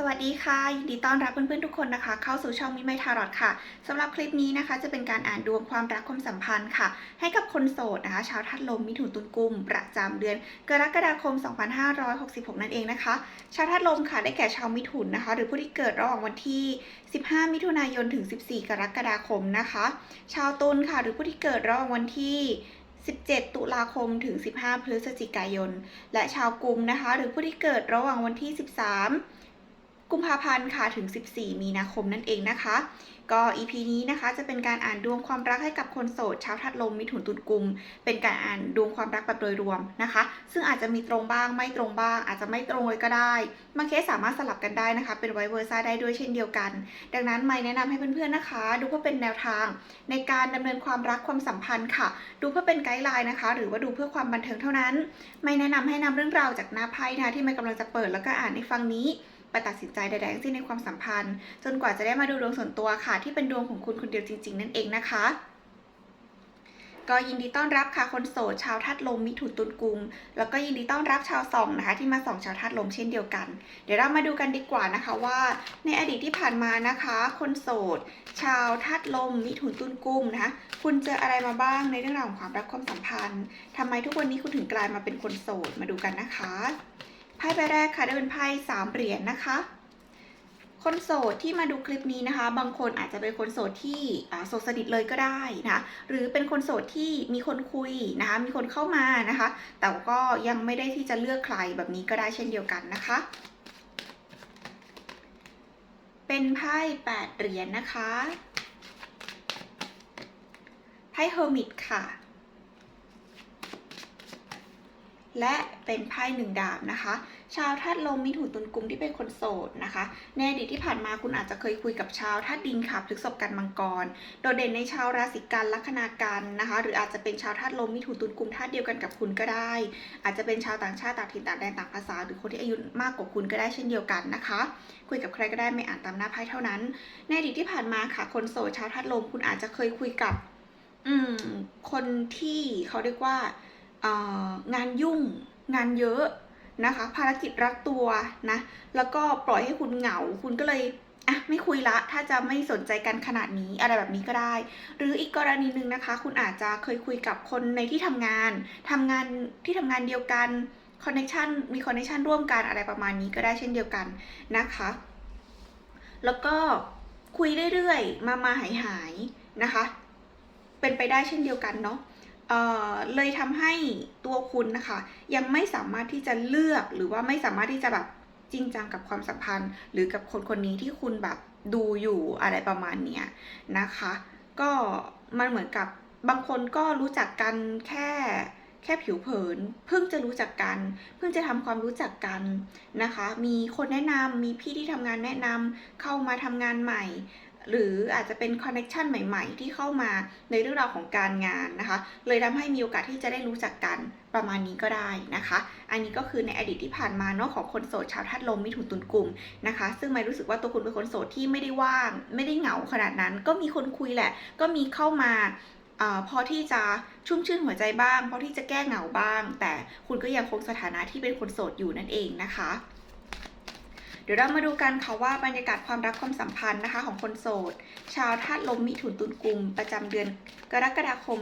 สวัสดีค่ะ ยินดีต้อนรับเพื่อนๆทุกคนนะคะ เข้าสู่ช่องมิไมทารอดค่ะสำหรับคลิปนี้นะคะ จะเป็นการอ่านดวงความรักความสัมพันธ์ค่ะ ให้กับคนโสดนะคะ ชาวธาตุลมมิถุนตุลกุม ประจำเดือนกรกฎาคม 2566 นั่นเองนะคะ ชาวธาตุลมค่ะได้แก่ชาวมิถุนนะคะ หรือผู้ที่เกิดระหว่างวันที่ 15 มิถุนายนถึง 14 กรกฎาคมนะคะ ชาวตุลค่ะ หรือผู้ที่เกิดระหว่างวันที่17 ตุลาคมถึง 15 พฤศจิกายน และชาวกุมนะคะ หรือผู้ที่เกิดระหว่างวันที่ 13 กุมภาพันธ์ค่ะถึง 14 มีนาคมนั่นเองนะคะ ก็ EP นี้นะคะจะเป็นการอ่านดวงความรักให้กับคนโสดชาวทัดลมมิถุนตุลกุม เป็นการอ่านดวงความรักแบบโดยรวมนะคะ ซึ่งอาจจะมีตรงบ้างไม่ตรงบ้าง อาจจะไม่ตรงเลยก็ได้บางเคสสามารถสลับกันได้นะคะ เป็นไวเวอร์ซ่าได้ด้วยเช่นเดียวกัน ดังนั้นไม่แนะนำให้เพื่อนๆนะคะ ดูเพื่อเป็นแนวทาง ในการดำเนินความรักความสัมพันธ์ค่ะ ดูเพื่อเป็นไกด์ไลน์นะคะ หรือว่าดูเพื่อความบันเทิงเท่านั้น ไม่แนะนำให้นำเรื่องราวจากหน้าไพ่นะที่ไม่กำลังจะเปิดแล้วก็อ่านในฟังนี้ ไปตัดสินใจใดๆทั้งสิ้นในความสัมพันธ์ จนกว่าจะได้มาดูดวงส่วนตัวค่ะ ที่เป็นดวงของคุณคนเดียวจริง ๆ นั่นเองนะคะ ก็ยินดีต้อนรับค่ะคนโสดชาวธาตุลมมิถุนตุลกุม แล้วก็ยินดีต้อนรับชาวส่องนะคะ ที่มาส่องชาวธาตุลมเช่นเดียวกัน เดี๋ยวเรามาดูกันดีกว่านะคะว่า ในอดีตที่ผ่านมานะคะ คนโสด ชาวธาตุลมมิถุนตุลกุมนะคะคุณเจออะไรมาบ้างในเรื่องราวของความรักความสัมพันธ์ทำไมทุกวันนี้คุณถึงกลายมาเป็นคนโสดมาดูกันนะคะ ไพ่ใบแรกค่ะได้เป็นไพ่สามเหรียญนะคะ คนโสดที่มาดูคลิปนี้นะคะ บางคนอาจจะเป็นคนโสดที่โสดสนิทเลยก็ได้นะหรือเป็นคนโสดที่มีคนคุยนะคะ มีคนเข้ามานะคะ แต่ก็ยังไม่ได้ที่จะเลือกใครแบบนี้ก็ได้เช่นเดียวกันนะคะ เป็นไพ่แปดเหรียญนะคะไพ่เฮอร์มิตค่ะ และเป็นไพ่หนึ่งดาบนะคะ ชาวธาตุลมมิถุนตุลกุมที่เป็นคนโสดนะคะ ในอดีตที่ผ่านมาคุณอาจจะเคยคุยกับชาวธาตุดินค่ะพฤษภกันมังกร โดดเด่นในชาวราศีกันลัคนากันนะคะ หรืออาจจะเป็นชาวธาตุลมมิถุนตุลกุมธาตุเดียวกันกับคุณก็ได้ อาจจะเป็นชาวต่างชาติต่างถิ่นต่างแดนต่างภาษา หรือคนที่อายุมากกว่าคุณก็ได้เช่นเดียวกันนะคะ คุยกับใครก็ได้ไม่อ่านตามหน้าไพ่เท่านั้น ในอดีตที่ผ่านมาค่ะคนโสดชาวธาตุลมคุณอาจจะเคยคุยกับ อืม คนที่เขาเรียกว่า งานยุ่ง งานเยอะนะคะ ภารกิจรัดตัวนะ แล้วก็ปล่อยให้คุณเหงา คุณก็เลยอะไม่คุยละ ถ้าจะไม่สนใจกันขนาดนี้อะไรแบบนี้ก็ได้ หรืออีกกรณีหนึ่งนะคะ คุณอาจจะเคยคุยกับคนในที่ทำงานทำงานที่ทำงานเดียวกันคอนเน t ชันมีคอนเน t ชันร่วมกันอะไรประมาณนี้ก็ได้เช่นเดียวกันนะคะ แล้วก็คุยเรื่อยๆ มามาหายหายๆนะคะ เป็นไปได้เช่นเดียวกันเนาะ เเลยทำให้ตัวคุณนะคะ ยังไม่สามารถที่จะเลือกหรือว่าไม่สามารถที่จะแบบจริงจังกับความสัมพันธ์ หรือกับคนคนนี้ที่คุณแบบดูอยู่อะไรประมาณเนี้ยนะคะ ก็มันเหมือนกับบางคนก็รู้จักกันแค่แค่ผิวเผิน เพิ่งจะรู้จักกัน เพิ่งจะทำความรู้จักกันนะคะ มีคนแนะนำมีพี่ที่ทำงานแนะนำเข้ามาทำงานใหม่ หรืออาจจะเป็นคอนเน็ชันใหม่ ๆ ที่เข้ามาในเรื่องราวของการงานนะคะ เลยทำให้มีโอกาสที่จะได้รู้จักกันประมาณนี้ก็ได้นะคะ อันนี้ก็คือในอดีตที่ผ่านมาเนาะของคนโสดชาวธาตุลมมิถุนตุลกลุ่มนะคะ ซึ่งไม่รู้สึกว่าตัวคุณเป็นคนโสดที่ไม่ได้ว่าง ไม่ได้เหงาขนาดนั้น ก็มีคนคุยแหละ ก็มีเข้ามาอพอที่จะชุ่มชื่นหัวใจบ้าง พอที่จะแก้เหงาบ้าง แต่คุณก็ยังคงสถานะที่เป็นคนโสดอยู่นั่นเองนะคะ ดี๋ยวเรามาดูกันค่ะว่าบรรยากาศความรักความสัมพันธ์นะคะของคนโสด ชาวธาตุลมมิถุนตุลกุม ประจำเดือนกรกฎาคม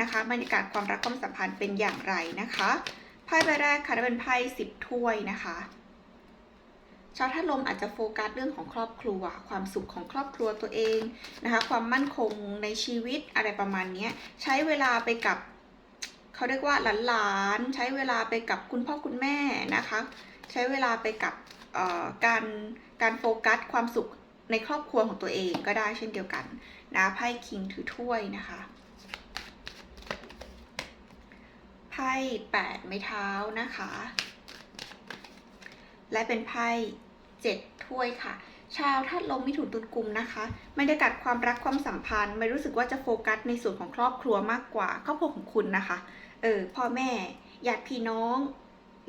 นะคะ บรรยากาศความรักความสัมพันธ์เป็นอย่างไรนะคะไพ่ใบแรกค่ะเป็นไพ่สิบถ้วยนะคะชาวธาตุลมอาจจะโฟกัสเรื่องของครอบครัว ความสุขของครอบครัวตัวเองนะคะ ความมั่นคงในชีวิตอะไรประมาณนี้ใช้เวลาไปกับเขาเรียกว่าหลานๆใช้เวลาไปกับคุณพ่อคุณแม่นะคะ ใช้เวลาไปกับ การการโฟกัสความสุขในครอบครัวของตัวเองก็ได้เช่นเดียวกันนะไพ่คิงถือถ้วยนะคะไพ่แปดไม้เท้านะคะ และเป็นไพ่เจ็ดถ้วยค่ะ ชาวธาตุลมมิถุนตุลกุมนะคะบรรยากาศความรักความสัมพันธ์ ไม่รู้สึกว่าจะโฟกัสในส่วนของครอบครัวมากกว่าครอบครัวของคุณนะคะ เออพ่อแม่ญาติพี่น้อง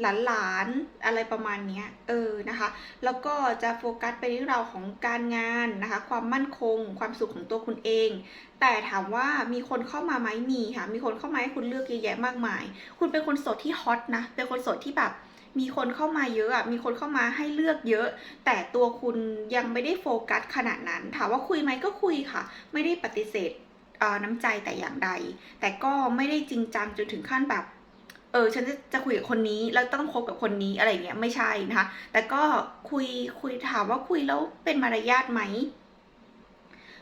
หลานๆอะไรประมาณนี้เออนะคะ แล้วก็จะโฟกัสไปในเรื่องราวของการงานนะคะ ความมั่นคง ความสุขของตัวคุณเอง แต่ถามว่ามีคนเข้ามาไหมมีค่ะ มีคนเข้ามาให้คุณเลือกเยอะแยะมากมาย คุณเป็นคนโสดที่ฮอตนะ เป็นคนโสดที่แบบมีคนเข้ามาเยอะอะ มีคนเข้ามาให้เลือกเยอะ แต่ตัวคุณยังไม่ได้โฟกัสขนาดนั้น ถามว่าคุยไหมก็คุยค่ะ ไม่ได้ปฏิเสธน้ำใจแต่อย่างใด แต่ก็ไม่ได้จริงจังจนถึงขั้นแบบ เออฉันจะจะคุยกับคนนี้แล้วต้องคบกับคนนี้อะไรเงี้ยไม่ใช่นะคะ แต่ก็คุยคุยถามว่าคุยแล้วเป็นมารยาทไหม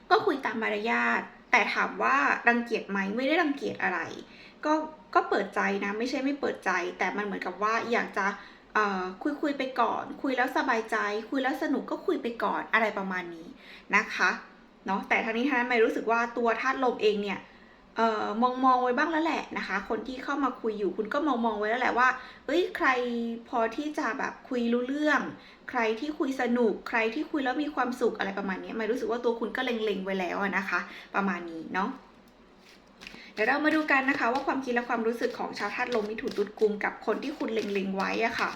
ก็คุยตามมารยาทแต่ถามว่ารังเกียจไหมไม่ได้รังเกียจอะไร ก็ก็เปิดใจนะไม่ใช่ไม่เปิดใจ แต่มันเหมือนกับว่าอยากจะเอ่อคุยคุยไปก่อน คุยแล้วสบายใจ คุยแล้วสนุกก็คุยไปก่อนอะไรประมาณนี้นะคะเนาะแต่ทั้งนี้ทั้งนั้นไม่รู้สึกว่าตัวธาตุลมเองเนี่ย เอ่อมองมองไว้บ้างแล้วแหละนะคะ คนที่เข้ามาคุยอยู่คุณก็มองมองไว้แล้วแหละว่า เอ้ยใครพอที่จะแบบคุยรู้เรื่อง ใครที่คุยสนุก ใครที่คุยแล้วมีความสุขอะไรประมาณนี้ไม่รู้สึกว่าตัวคุณก็เล็งๆไว้แล้วนะคะ ประมาณนี้เนาะเดี๋ยวเรามาดูกันนะคะว่าความคิดและความรู้สึกของชาวธาตุลมมิถุนตุลกุมกับคนที่คุณเล็งๆไว้อะค่ะ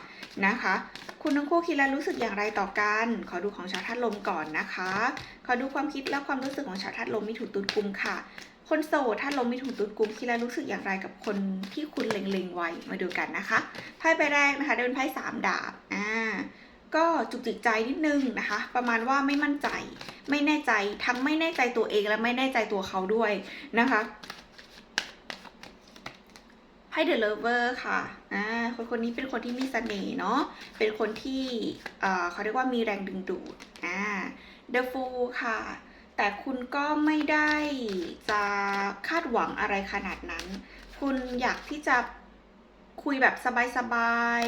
นะคะ คุณทั้งคู่คิดและรู้สึกอย่างไรต่อกัน ขอดูของชาวธาตุลมก่อนนะคะ ขอดูความคิดและความรู้สึกของชาวธาตุลมมิถุนตุลกุมค่ะ คนโสดธาลมมิถุนตุลกุมคิดและรู้สึกอย่างไรกับคนที่คุณเล็งๆไว้มาดูกันนะคะไพ่ใบแรกนะคะได้เป็นไพ่สามดาบอ่าก็จุกจิกใจนิดนึงนะคะ ประมาณว่าไม่มั่นใจ ไม่แน่ใจทั้งไม่แน่ใจตัวเองและไม่แน่ใจตัวเขาด้วยนะคะไพ่เดอะเลเวอร์ค่ะอ่าคนคนนี้เป็นคนที่มีเสน่ห์เนาะ เป็นคนที่เอ่อเขาเรียกว่ามีแรงดึงดูด อ่า เดอะฟูค่ะ แต่คุณก็ไม่ได้จะคาดหวังอะไรขนาดนั้น คุณอยากที่จะคุยแบบสบาย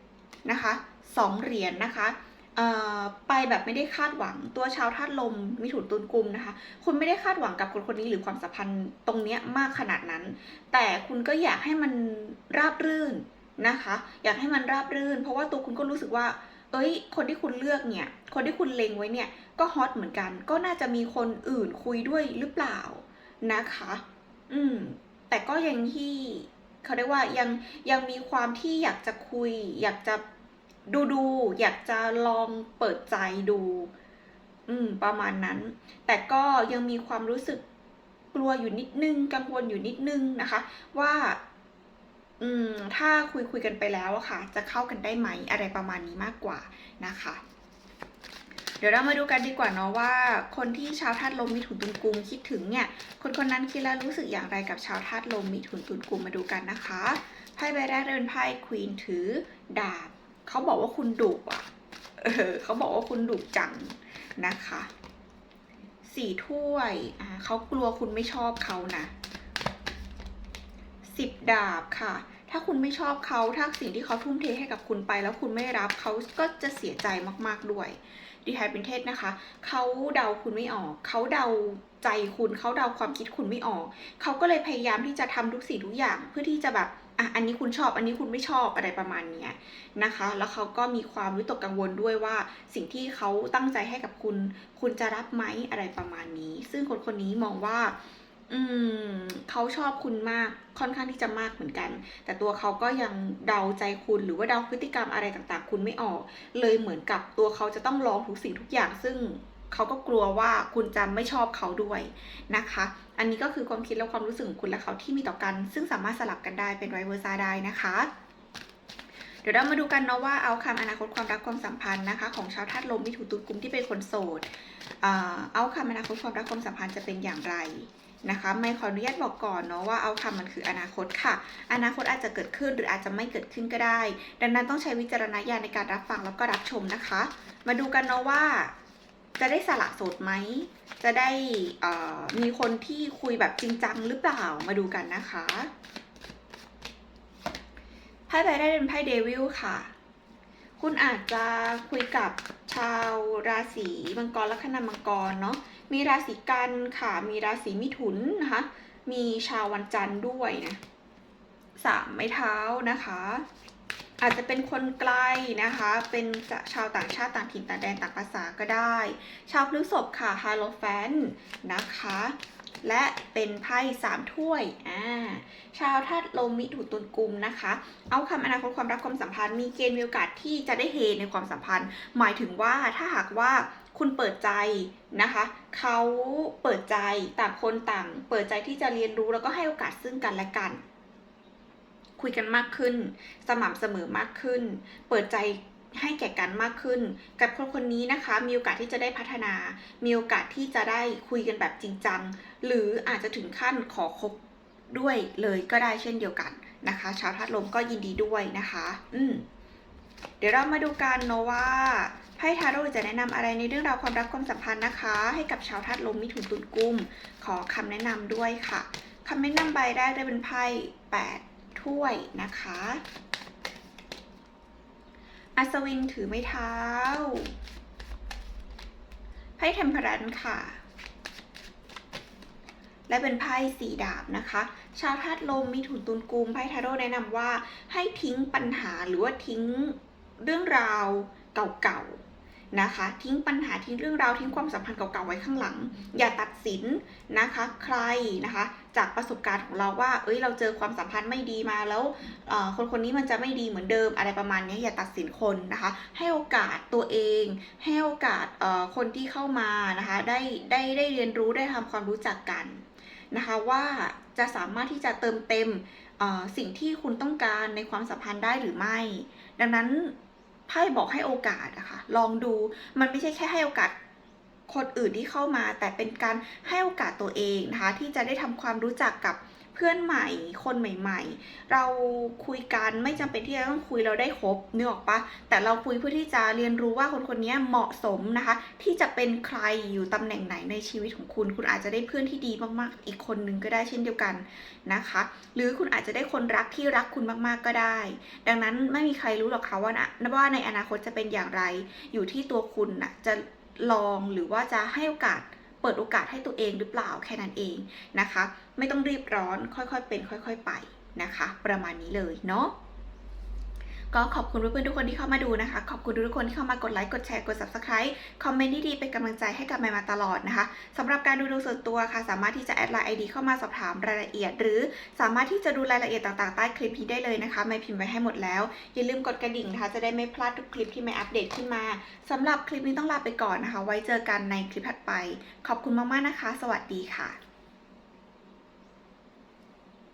ๆนะคะสองเหรียญนะคะเอ่อไปแบบไม่ได้คาดหวังตัวชาวธาตุลมมิถุนตุลกุมนะคะ คุณไม่ได้คาดหวังกับคนคนนี้หรือความสัมพันธ์ตรงเนี้ยมากขนาดนั้น แต่คุณก็อยากให้มันราบรื่นนะคะ อยากให้มันราบรื่น เพราะว่าตัวคุณก็รู้สึกว่า เอ้ย คนที่คุณเลือกเนี่ย คนที่คุณเล็งไว้เนี่ย ก็ฮอตเหมือนกัน ก็น่าจะมีคนอื่นคุยด้วยหรือเปล่านะคะ อืม แต่ก็ยังที่เขาเรียกว่ายังยังมีความที่อยากจะคุย อยากจะดูดูอยากจะลองเปิดใจดู อืม ประมาณนั้น แต่ก็ยังมีความรู้สึกกลัวอยู่นิดนึง กังวลอยู่นิดนึงนะคะ ว่า อืมถ้าคุยคุยกันไปแล้วอะค่ะ จะเข้ากันได้ไหมอะไรประมาณนี้มากกว่านะคะ เดี๋ยวเรามาดูกันดีกว่าเนาะว่า คนที่ชาวธาตุลมมิถุนตุลกุมคิดถึงเนี่ย คนคนนั้นคิดแล้วรู้สึกอย่างไรกับชาวธาตุลมมิถุนตุลกุมมาดูกันนะคะไพ่ใบแรกเป็นไพ่ควีนถือดาบเขาบอกว่าคุณดุอะเออเขาบอกว่าคุณดุจังนะคะสี่ถ้วยอ่าเขากลัวคุณไม่ชอบเขานะสิบดาบค่ะ ถ้าคุณไม่ชอบเขาถ้าสิ่งที่เขาทุ่มเทให้กับคุณไป แล้วคุณไม่รับเขาก็จะเสียใจมาก ๆด้วยดีไทยเป็นเทศนะคะ เขาเดาคุณไม่ออก เขาเดาใจคุณ เขาเดาความคิดคุณไม่ออก เขาก็เลยพยายามที่จะทำทุกสิ่งทุกอย่างเพื่อที่จะแบบอะอันนี้คุณชอบ อันนี้คุณไม่ชอบอะไรประมาณเนี้ยนะคะ แล้วเขาก็มีความวิตกกังวลด้วยว่า สิ่งที่เขาตั้งใจให้กับคุณ คุณจะรับไหมอะไรประมาณนี้ ซึ่งคนคนนี้มองว่า อืมเขาชอบคุณมากค่อนข้างที่จะมากเหมือนกัน แต่ตัวเขาก็ยังเดาใจคุณหรือว่าเดาพฤติกรรมอะไรต่างๆ คุณไม่ออก เลยเหมือนกับตัวเขาจะต้องลองทุกสิ่งทุกอย่าง ซึ่งเขาก็กลัวว่าคุณจะไม่ชอบเขาด้วยนะคะ อันนี้ก็คือความคิดและความรู้สึกของคุณและเขาที่มีต่อกัน ซึ่งสามารถสลับกันได้เป็นไวเวอร์ซาได้นะคะ เดี๋ยวเรามาดูกันเนาะว่าเอาคำอนาคตความรักความสัมพันธ์นะคะ ของชาวธาตุลมมิถุนตุลกุมที่เป็นคนโสดเอ่อเอาคำอนาคตความรักความสัมพันธ์จะเป็นอย่างไร นะคะ ไม่ขออนุญาตบอกก่อนเนาะว่าเอาคำมันคืออนาคตค่ะ อนาคตอาจจะเกิดขึ้นหรืออาจจะไม่เกิดขึ้นก็ได้ ดังนั้นต้องใช้วิจารณญาณในการรับฟังแล้วก็รับชมนะคะ มาดูกันเนาะว่าจะได้สละโสดไหม จะได้อ่อมีคนที่คุยแบบจริงจังหรือเปล่า มาดูกันนะคะ ไพ่ใบได้เป็นไพ่เดวิลค่ะ คุณอาจจะคุยกับชาวราศีมังกรลัคนามังกรเนาะมีราศีกันค่ะ มีราศีมิถุนนะคะ มีชาววันจันทร์ด้วยนะสามไม้เท้านะคะ อาจจะเป็นคนไกลนะคะ เป็นชาวต่างชาติต่างถิ่นต่างแดนต่างภาษาก็ได้ ชาวพฤษภค่ะฮาโลแฟนนะคะ และเป็นไพ่สามถ้วย อ่า ชาวธาตุลมมิถุนตุลกุมนะคะ เอาคำอนาคตความรักความสัมพันธ์ มีเกณฑ์มีโอกาสที่จะได้เฮในความสัมพันธ์ หมายถึงว่าถ้าหากว่าคุณเปิดใจนะคะ เขาเปิดใจต่างคนต่าง เปิดใจที่จะเรียนรู้แล้วก็ให้โอกาสซึ่งกันและกัน คุยกันมากขึ้น สม่ำเสมอมากขึ้น เปิดใจ ให้แก่กันมากขึ้น กับคนคนนี้นะคะ มีโอกาสที่จะได้พัฒนา มีโอกาสที่จะได้คุยกันแบบจริงจัง หรืออาจจะถึงขั้นขอคบด้วยเลยก็ได้เช่นเดียวกันนะคะ ชาวธาตุลมก็ยินดีด้วยนะคะ อืมเดี๋ยวเรามาดูกันเนาะว่าไพ่ทาโร่จะแนะนำอะไรในเรื่องราวความรักความสัมพันธ์นะคะ ให้กับชาวธาตุลมมิถุนตุลกุม ขอคำแนะนำด้วยค่ะคำแนะนำใบแรกได้เป็นไพ่8ถ้วยนะคะ อัศวินถือไม้เท้า ไพ่เทมเพรันค่ะ และเป็นไพ่สีดาบนะคะ ชาวธาตุลมมีถุนตุนกุมไพ่ทาโร่แนะนำว่าให้ทิ้งปัญหาหรือว่าทิ้งเรื่องราวเก่าๆ นะคะ ทิ้งปัญหาทิ้งเรื่องราวทิ้งความสัมพันธ์เก่าๆไว้ข้างหลัง อย่าตัดสินนะคะใครนะคะ จากประสบการณ์ของเราว่า เอ้ยเราเจอความสัมพันธ์ไม่ดีมาแล้วคนคนนี้มันจะไม่ดีเหมือนเดิมอะไรประมาณนี้อย่าตัดสินคนนะคะ ให้โอกาสตัวเอง ให้โอกาสคนที่เข้ามานะคะได้ได้ได้เรียนรู้ได้ทำความรู้จักกันนะคะว่าจะสามารถที่จะเติมเต็มสิ่งที่คุณต้องการในความสัมพันธ์ได้หรือไม่ ดังนั้น ไพ่บอกให้โอกาสอะคะลองดูมันไม่ใช่แค่ให้โอกาสคนอื่นที่เข้ามา แต่เป็นการให้โอกาสตัวเองนะคะที่จะได้ทำความรู้จักกับ เพื่อนใหม่คนใหม่ ๆ เราคุยกันไม่จำเป็นที่จะต้องคุยเราได้ครบนึกออกปะแต่เราคุยเพื่อที่จะเรียนรู้ว่าคนคนนี้เหมาะสมนะคะ ที่จะเป็นใครอยู่ตำแหน่งไหนในชีวิตของคุณ คุณอาจจะได้เพื่อนที่ดีมากๆ อีกคนนึงก็ได้เช่นเดียวกันนะคะ หรือคุณอาจจะได้คนรักที่รักคุณมากๆก็ได้ ดังนั้นไม่มีใครรู้หรอกค่ะว่านะว่าในอนาคตจะเป็นอย่างไรอยู่ที่ตัวคุณนะจะลองหรือว่าจะให้โอกาส เปิดโอกาสให้ตัวเองหรือเปล่าแค่นั้นเองนะคะ ไม่ต้องรีบร้อนค่อยๆเป็น ค่อย ๆ ไปนะคะ ประมาณนี้เลยเนาะ ก็ขอบคุณเพื่อนๆทุกคนที่เข้ามาดูนะคะ ขอบคุณทุกคนที่เข้ามากดไลค์ กดแชร์ กด subscribe คอมเมนต์ดีๆเป็นกำลังใจให้กับแม่มาตลอดนะคะสำหรับการดูดวงส่วนตัวค่ะ สามารถที่จะแอดไลน์ ID เข้ามาสอบถามรายละเอียด หรือสามารถที่จะดูรายละเอียดต่างๆใต้คลิปนี้ได้เลยนะคะ ไม่พิมพ์ไว้ให้หมดแล้ว อย่าลืมกดกระดิ่งนะคะ จะได้ไม่พลาดทุกคลิปที่ไม่อัปเดตขึ้นมาสำหรับคลิปนี้ต้องลาไปก่อนนะคะ ไว้เจอกันในคลิปถัดไป ขอบคุณมากๆนะคะ สวัสดีค่ะ